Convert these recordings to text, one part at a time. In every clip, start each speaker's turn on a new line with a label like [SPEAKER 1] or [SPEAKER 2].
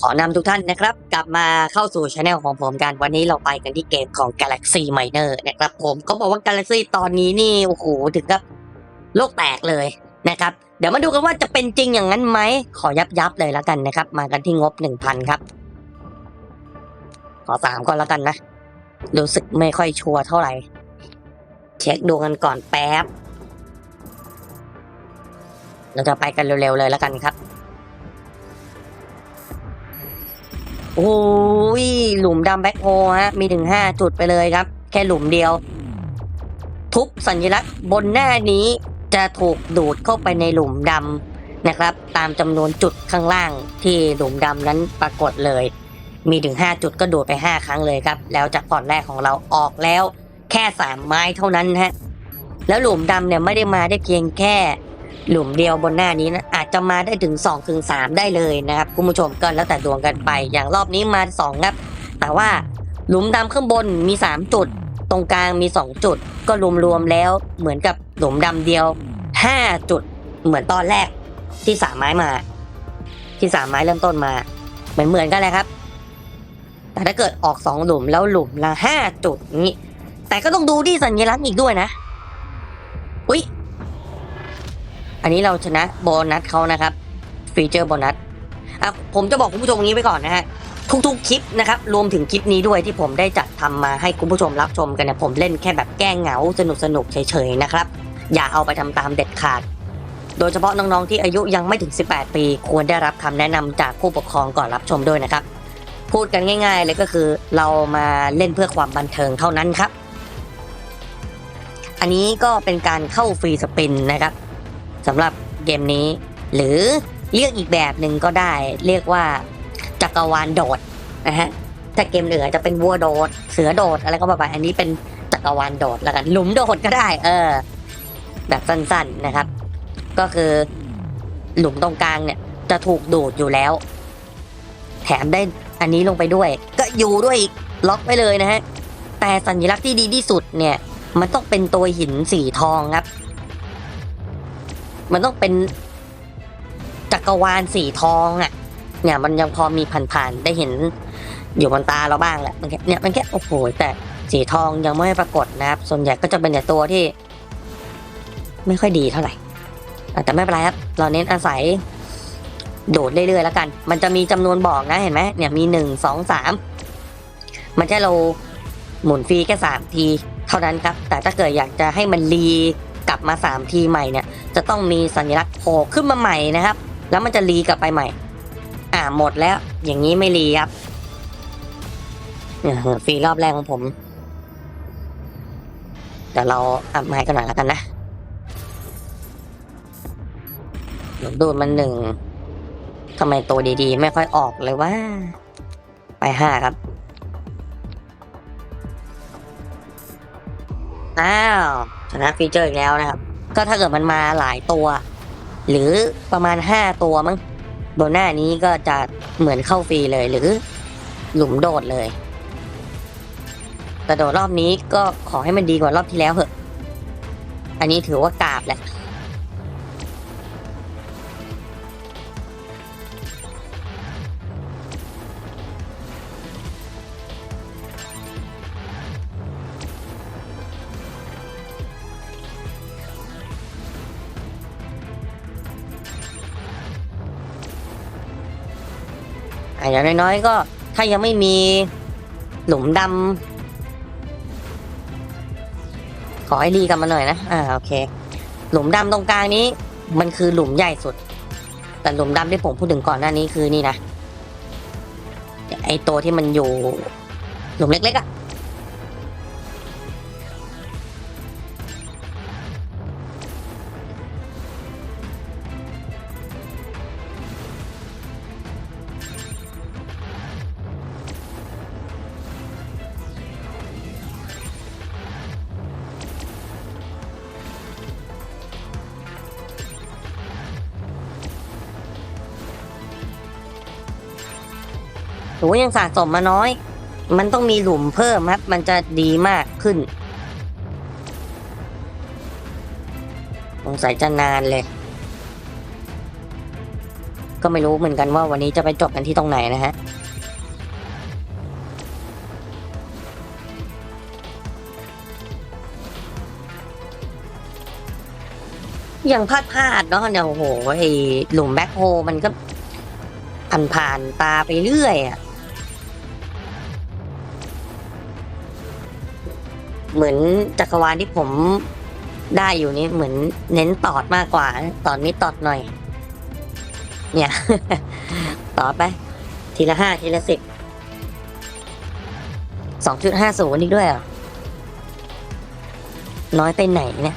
[SPEAKER 1] ขอนำทุกท่านนะครับกลับมาเข้าสู่ช anel ของผมกันวันนี้เราไปกันที่เกมของ Galaxy Miner นะครับผมก็บอกว่า Galaxy ตอนนี้นี่โอ้โหถึงกับโลกแตกเลยนะครับ เดี๋ยวมาดูกันว่าจะเป็นจริงอย่างนั้นไหม ขอยับยับเลยแล้วกันนะครับ มากันที่งบ 1,000 ครับ ขอสามก่อนแล้วกันนะ รู้สึกไม่ค่อยชัวร์เท่าไหร่ เช็คดวงกันก่อนแป๊บ เราจะไปกันเร็วๆเลยแล้วกันครับ โอ้ยหลุมดำแบ็คโฮฮะ มีถึงห้าจุดไปเลยครับ แค่หลุมเดียว ทุกสัญลักษณ์บนหน้านี้จะถูกดูดเข้าไปในหลุมดำนะครับ ตามจำนวนจุดข้างล่างที่หลุมดำนั้นปรากฏเลย มีถึง 5 จุดก็ดูดไป 5 ครั้งเลยครับ แล้วจากพอร์ตแรกของเราออกแล้ว แค่ 3 ไม้เท่านั้นฮะแล้วหลุมดำเนี่ยไม่ได้มาได้เพียงแค่ หลุมเดียวบนหน้านี้นะอาจจะมาได้ถึง2ถึง3ได้เลยนะครับคุณผู้ชมก็แล้วแต่ดวงกันไป อย่างรอบนี้มา 2 ครับ แต่ว่าหลุมดำข้างบนมี 3 จุด ตรงกลางมี 2 จุด ก็รวมๆแล้วเหมือนกับหลุมดำเดียว 5 จุดเหมือนตอนแรกที่สามไม้มา ที่สามไม้เริ่มต้นมาเหมือนเหมือนๆกันเลยครับ แต่ถ้าเกิดออกสองหลุมแล้วหลุมละห้าจุดนี้ แต่ก็ต้องดูที่สัญลักษณ์อีกด้วยนะ อุ๊ย อันนี้เราชนะโบนัสเขานะครับฟีเจอร์โบนัสอะผมจะบอกคุณผู้ชมอย่างนี้ไปก่อนนะฮะทุกๆคลิปนะครับรวมถึงคลิปนี้ด้วยที่ผมได้จัดทำมาให้คุณผู้ชมรับชมกันเนี่ยผมเล่นแค่แบบแก้เหงาสนุกสนุกเฉยๆนะครับ อย่าเอาไปทำตามเด็ดขาด โดยเฉพาะน้องๆที่อายุยังไม่ถึง 18 ปี ควรได้รับคำแนะนำจากผู้ปกครองก่อนรับชมด้วยนะครับ พูดกันง่าย ๆ เลยก็คือเรามาเล่นเพื่อความบันเทิงเท่านั้นครับ อันนี้ก็เป็นการเข้าฟรีสปินนะครับ สำหรับเกมนี้ หรือเรียกอีกแบบหนึ่งก็ได้ เรียกว่าจักรวาลโดดนะฮะถ้าเกมเหนือจะเป็นวัวโดด เสือโดดอะไรก็ว่าไปอันนี้เป็นจักรวาลโดดแล้วกันหลุมโดดก็ได้ เออ แบบสั้นๆนะครับ ก็คือ หลุมตรงกลางเนี่ย จะถูกดูดอยู่แล้ว แถมได้อันนี้ลงไปด้วย ก็อยู่ด้วยอีกล็อกไว้เลยนะฮะแต่สัญลักษณ์ที่ดีที่สุดเนี่ย มันต้องเป็นตัวหินสีทองครับ มันต้องเป็นจักรวาลสีทองอะ่ะ เนี่ยมันยังพอมีผ่านๆได้เห็นอยู่บนตาเราบ้างแหละมันแค่เนี่ยมันแค่โอ้โหแต่สีทองยังไม่ปรากฏนะครับ ส่วนใหญ่ก็จะเป็นแต่ตัวที่ ไม่ค่อยดีเท่าไหร่แต่ไม่เป็นไรครับ เราเน้นอาศัย โดดเรื่อยๆแล้วกัน มันจะมีจำนวนบอกนะเห็นไหมเนี่ยมีหนึ่งสองสามมันจะเราหมุนฟรีแค่สามที เท่านั้นครับ แต่ถ้าเกิดอยากจะให้มันรี กลับมาสามทีใหม่เนี่ย จะต้องมีสัญลักษณ์โผล่ขึ้นมาใหม่นะครับ แล้วมันจะรีกลับไปใหม่ อ่าหมดแล้ว อย่างนี้ไม่รีครับเนี่ยฟรีรอบแรกของผมเดี๋ยวเราอัพไม้กันหน่อยแล้วกันนะหลงดูดมันหนึ่งทำไมตัวดีๆ ไม่ค่อยออกเลยว่า ไปห้าครับ อ้าว ชนะฟีเจอร์อีกแล้วนะครับ ก็ถ้าเกิดมันมาหลายตัว หรือประมาณห้าตัวมั้งบนหน้านี้ก็จะเหมือนเข้าฟรีเลยหรือหลุมโดดเลย แต่โดดรอบนี้ก็ขอให้มันดีกว่ารอบที่แล้วเถอะ อันนี้ถือว่ากราบแหละ อะอย่างน้อยๆก็ ถ้ายังไม่มีหลุมดำขอให้รีกลับมาหน่อยนะ อ่าโอเค หลุมดำตรงกลางนี้ มันคือหลุมใหญ่สุด แต่หลุมดำที่ผมพูดถึงก่อนหน้านี้คือนี่นะไอตัวที่มันอยู่ หลุมเล็กๆอะ่ะ หนูยังสะสมมาน้อย มันต้องมีหลุมเพิ่มครับ มันจะดีมากขึ้นสงสัยจะนานเลย ก็ไม่รู้เหมือนกันว่าวันนี้จะไปจบกันที่ตรงไหนนะฮะอย่างพลาดพลาดๆเนาะเนี่ยโอ้โหไอหลุมแบ็คโฮมันก็ผ่านผ่านๆตาไปเรื่อยอะ เหมือนจักรวาลที่ผมได้อยู่นี้เหมือนเน้นตอดมากกว่า ตอดนิดตอดหน่อย เนี่ย ต่อไป ทีละห้าทีละสิบสองจุดห้าศูนย์อีกด้วยเหรอน้อยไปไหนเนี่ย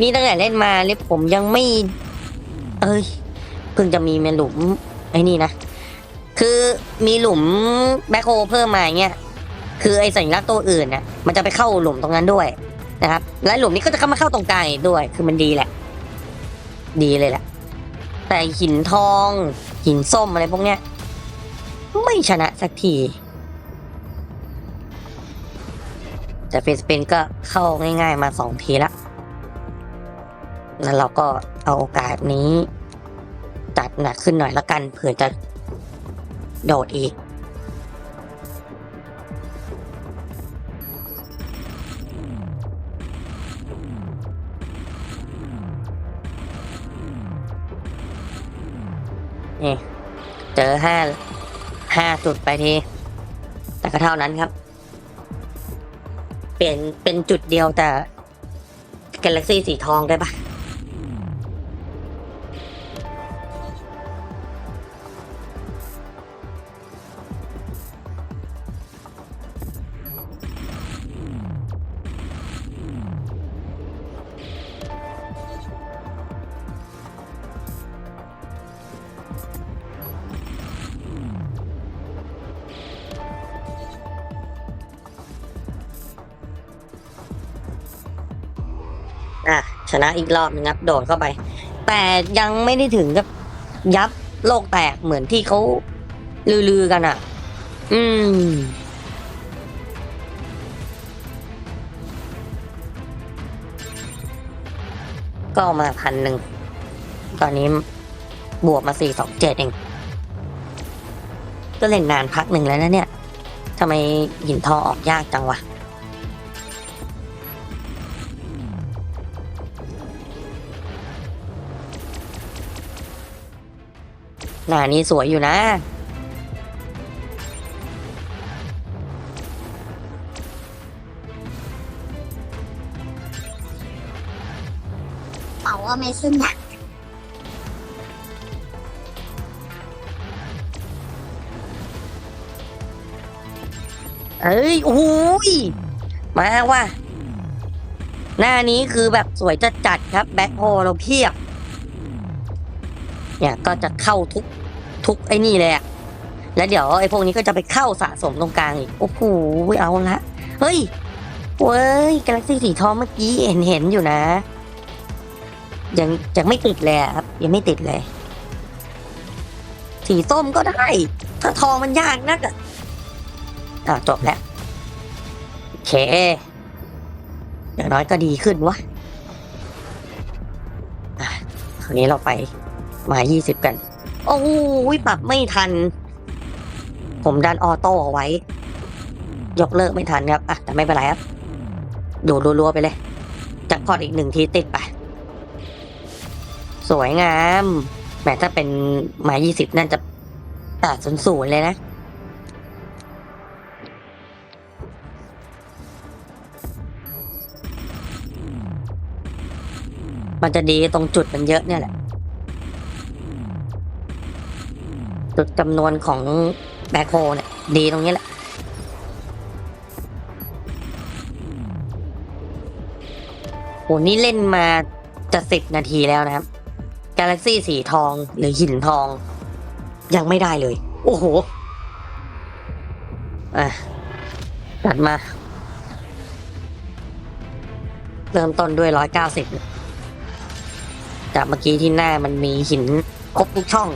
[SPEAKER 1] นี่ตั้งแต่เล่นมาเลยผมยังไม่ เอ้ยเพิ่งจะมีเมนหลุมไอ้นี่นะ คือมีหลุมแบ็คโฮเพิ่มมาเงี้ย คือไอ้สัญลักษณ์ตัวอื่นน่ะ มันจะไปเข้าหลุมตรงนั้นด้วยนะครับ และหลุมนี้ก็จะเข้ามาเข้าตรงกลางด้วย คือมันดีแหละ ดีเลยแหละ แต่หินทอง หินส้มอะไรพวกเนี้ย ไม่ชนะสักที แต่เฟสเปนก็เข้าง่าย ๆ มาสองทีละ แล้วเราก็เอาโอกาสนี้จัดหนักขึ้นหน่อยละกันเผื่อจะโดดอีก นี่เจอห้าห้าจุดไปที แต่ก็เท่านั้นครับ เปลี่ยนเป็นจุดเดียวแต่กาแล็กซี่สีทองได้ปะ อะชนะอีกรอบนึงครับ โดดเข้าไป แต่ยังไม่ได้ถึงกับยับโลกแตกเหมือนที่เขาลือๆกันอะ อืมก็เอามาพันหนึ่ง ตอนนี้บวกมาสี่สองเจ็ดเอง ก็เล่นนานพักหนึ่งแล้วนะเนี่ย ทำไมหินทองออกยากจังวะ หน้านี้สวยอยู่นะ
[SPEAKER 2] เป่าว่าไม่ขึ้นหนัก
[SPEAKER 1] เอ้ยโอ้ย มาว่ะ หน้านี้คือแบบสวยจัดจัดๆครับ แบ็คโฮเราเพียบ เนี่ยก็จะเข้าทุกทุกไอ้นี่เลยอะแล้วเดี๋ยวไอ้พวกนี้ก็จะไปเข้าสะสมตรงกลางอีกโอ้โหเอาละเฮ้ยเว้ยกาแล็กซี่สีทองเมื่อกี้เห็นเห็นอยู่นะยังยังไม่ติดเลยครับยังไม่ติดเลย สีส้มก็ได้ ถ้าทองมันยากนักอะอะจบแล้วโอเคอย่างน้อยก็ดีขึ้นวะอะคราวนี้เราไป มายี่สิบกัน โอ้ยปรับไม่ทัน ผมดันออโต้เอาไว้ ยกเลิกไม่ทันครับ อะ แต่ไม่เป็นไรครับ ดูรัวๆไปเลยจักพอดอีกหนึ่งทีติดไป สวยงามแหมถ้าเป็นหมายี่สิบนั่นจะแปดศูนย์ศูนย์เลยนะ มันจะดีตรงจุดมันเยอะเนี่ยแหละ จุดจำนวนของแบคโฮเนี่ย ดีตรงนี้แหละ โห นี่เล่นมาจะสิบนาทีแล้วนะครับ กาแล็กซี่สีทองหรือหินทอง ยังไม่ได้เลย โอ้โห อะตัดมา เริ่มต้นด้วยร้อยเก้าสิบจากเมื่อกี้ที่หน้ามันมีหินครบทุกช่อง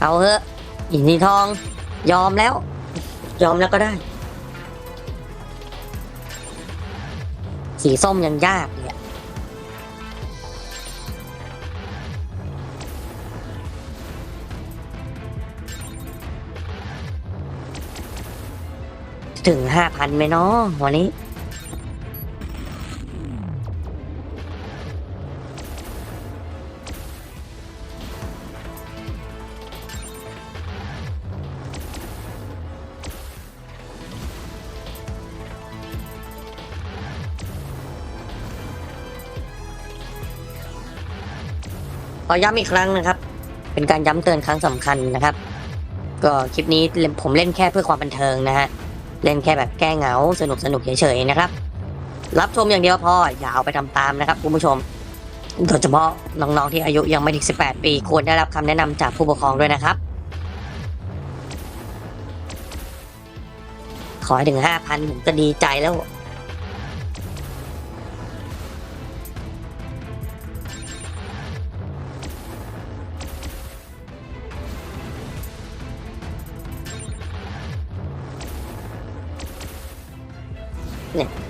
[SPEAKER 1] เอาเถอะหินสีทอง ยอมแล้ว ยอมแล้วก็ได้ สีส้มยังยากเลยอะถึงห้าพันไหมเนาะวันนี้ อย้ำอีกครั้งนะครับ เป็นการย้ำเตือนครั้งสำคัญนะครับ ก็คลิปนี้ผมเล่นแค่เพื่อความบันเทิงนะฮะ เล่นแค่แบบแก้เหงาสนุกสนุกเฉยๆนะครับ รับชมอย่างเดียวพออย่าเอาไปทำตามนะครับคุณผู้ชม โดยเฉพาะน้องๆที่อายุยังไม่ถึง 18 ปีควรได้รับคำแนะนำจากผู้ปกครองด้วยนะครับ ขอให้ถึง 5,000 ผมก็ดีใจแล้ว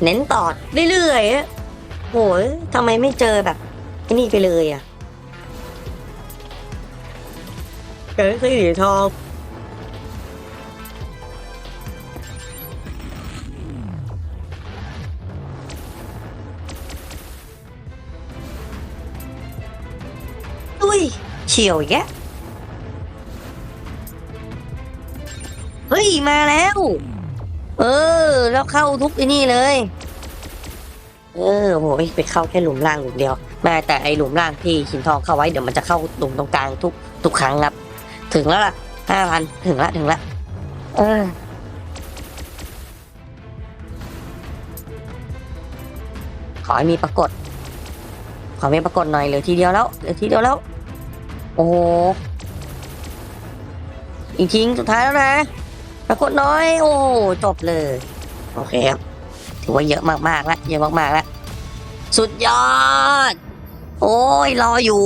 [SPEAKER 1] เนี่ยเน้นต่อเรื่อยๆอะโหยทำไมไม่เจอแบบไอ้นี่ไปเลยอะเกิดสีทองอุ้ยเฉียวอีกแกเฮ้ย มาแล้ว เออ แล้วเข้าทุกไอ้นี่เลย เออโหยไปเข้าแค่หลุมล่างหลุมเดียวแม่แต่ไอหลุมล่างที่หินทองเข้าไว้เดี๋ยวมันจะเข้าหลุมตรงกลางทุกทุกครั้งครับ ถึงแล้วล่ะห้าพันถึงละถึงละเออขอให้มีปรากฏ ขอมีปรากฏหน่อยเหลือทีเดียวแล้วเหลือทีเดียวแล้ว โอ้โหอีกทิ้งสุดท้ายแล้วนะ ปรากฏน้อย โอ้จบเลย โอเคครับ ถือว่าเยอะมากๆแล้วเยอะมากๆแล้วสุดยอด โอ้ยรออยู่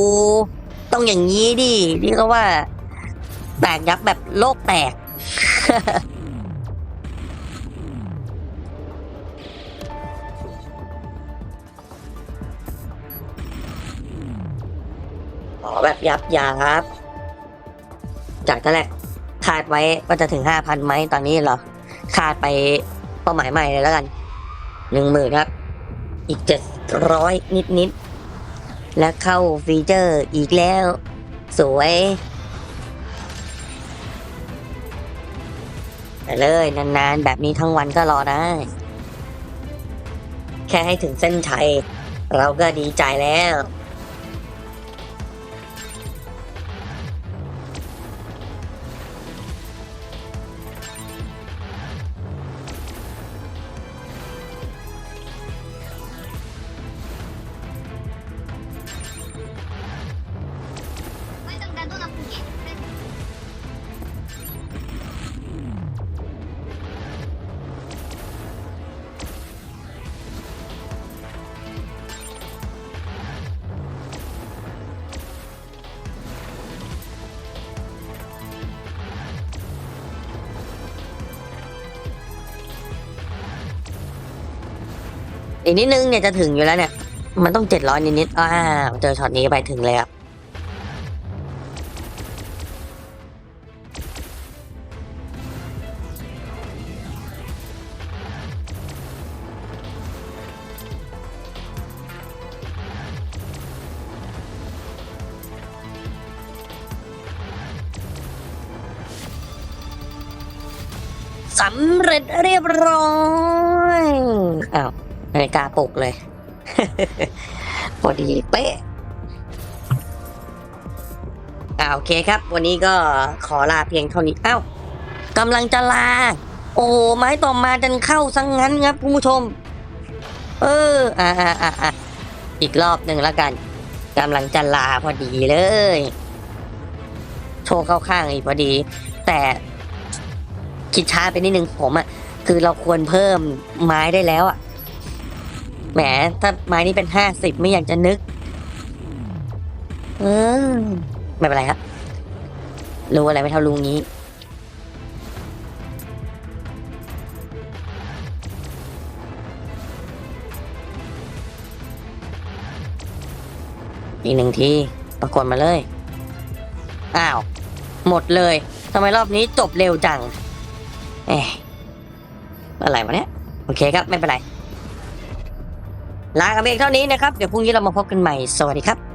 [SPEAKER 1] ต้องอย่างนี้ดิเรียกว่า แตกยับแบบโลกแตก ขอแบบยับยับจากตอนแรก คาดไว้ว่าจะถึงห้าพันไหมตอนนี้เรอคาดไปเป้าหมายใหม่เลยแล้วกันหนึ่งหมื่นครับ อีกเจ็ดร้อยนิดนิดและเข้าฟีเจอร์อีกแล้ว สวยไปเลยนานๆ แบบนี้ทั้งวันก็รอได้ แค่ให้ถึงเส้นชัยเราก็ดีใจแล้ว อีกนิดนึงเนี่ยจะถึงอยู่แล้วเนี่ย มันต้องเจ็ดร้อยนิดๆอ่าวเจอช็อตนี้ไปถึงเลยครับสำเร็จเรียบร้อยอ้าว นาฬิกาปลุกเลย พอดีเป๊ะอ่าโอเคครับ วันนี้ก็ขอลาเพียงเท่านี้อ้าวกำลังจะลา โอ้ไม้ต่อมาดันเข้าซังงั้นครับคุณผู้ชม เอออ่าอ่าอ่าอ่าอีกรอบหนึ่งแล้วกันกำลังจะลาพอดีเลย โชว์เข้าข้างอีกพอดี แต่คิดช้าไปนิดนึงผมอะคือเราควรเพิ่มไม้ได้แล้วอะ แหมถ้าไม้นี้เป็นห้าสิบไม่อยากจะนึก เออไม่เป็นไรครับ รู้อะไรไม่เท่าลุงนี้ อีกหนึ่งที ปรากฏมาเลย อ้าว หมดเลยทำไมรอบนี้จบเร็วจัง เอ๊ะอะไรวะเนี่ย โอเคครับ ไม่เป็นไร ลากันไปเพียงเท่านี้นะครับ เดี๋ยวพรุ่งนี้เรามาพบกันใหม่ สวัสดีครับ